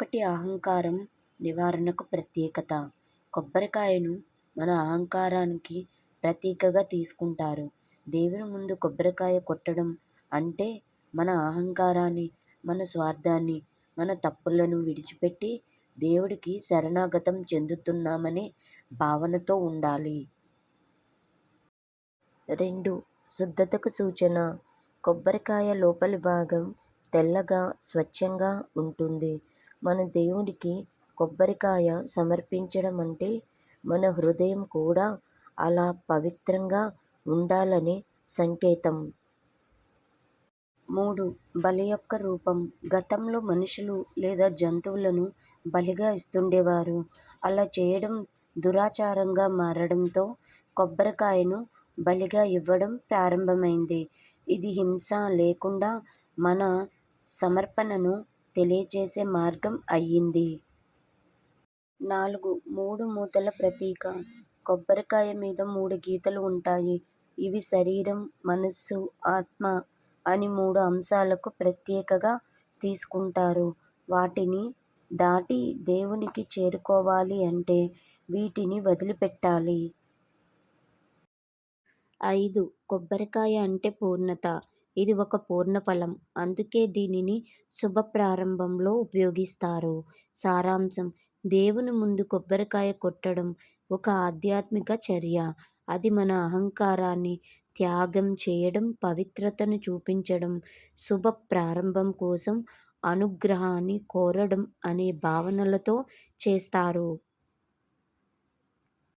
ఒకటి అహంకారం నివారణకు ప్రత్యేకత. కొబ్బరికాయను మన అహంకారానికి ప్రతీకగా తీసుకుంటారు. దేవుని ముందు కొబ్బరికాయ కొట్టడం అంటే మన అహంకారాన్ని మన స్వార్థాన్ని మన తప్పులను విడిచిపెట్టి దేవుడికి శరణాగతం చెందుతున్నామనే భావనతో ఉండాలి. రెండు. శుద్ధతకు సూచన. కొబ్బరికాయ లోపలి భాగం తెల్లగా స్వచ్ఛంగా ఉంటుంది. మన దేవుడికి కొబ్బరికాయ సమర్పించడం అంటే మన హృదయం కూడా అలా పవిత్రంగా ఉండాలనే సంకేతం. మూడు. బలి యొక్క రూపం. గతంలో మనుషులు లేదా జంతువులను బలిగా ఇస్తుండేవారు. అలా చేయడం దురాచారంగా మారడంతో కొబ్బరికాయను బలిగా ఇవ్వడం ప్రారంభమైంది. ఇది హింస లేకుండా మన సమర్పణను తెలియజేసే మార్గం అయ్యింది. నాలుగు మూడు మూతల ప్రతీక. కొబ్బరికాయ మీద మూడు గీతలు ఉంటాయి. ఇవి శరీరం మనస్సు ఆత్మ అని మూడు అంశాలకు ప్రత్యేకగా తీసుకుంటారు. వాటిని దాటి దేవునికి చేరుకోవాలి అంటే వీటిని వదిలిపెట్టాలి. ఐదు కొబ్బరికాయ అంటే పూర్ణత. ఇది ఒక పూర్ణఫలం. అందుకే దీనిని శుభ ప్రారంభంలో ఉపయోగిస్తారు. సారాంశం దేవుని ముందు కొబ్బరికాయ కొట్టడం ఒక ఆధ్యాత్మిక చర్య. అది మన అహంకారాన్ని త్యాగం చేయడం పవిత్రతను చూపించడం శుభ ప్రారంభం కోసం అనుగ్రహాన్ని కోరడం అనే భావనలతో చేస్తారు.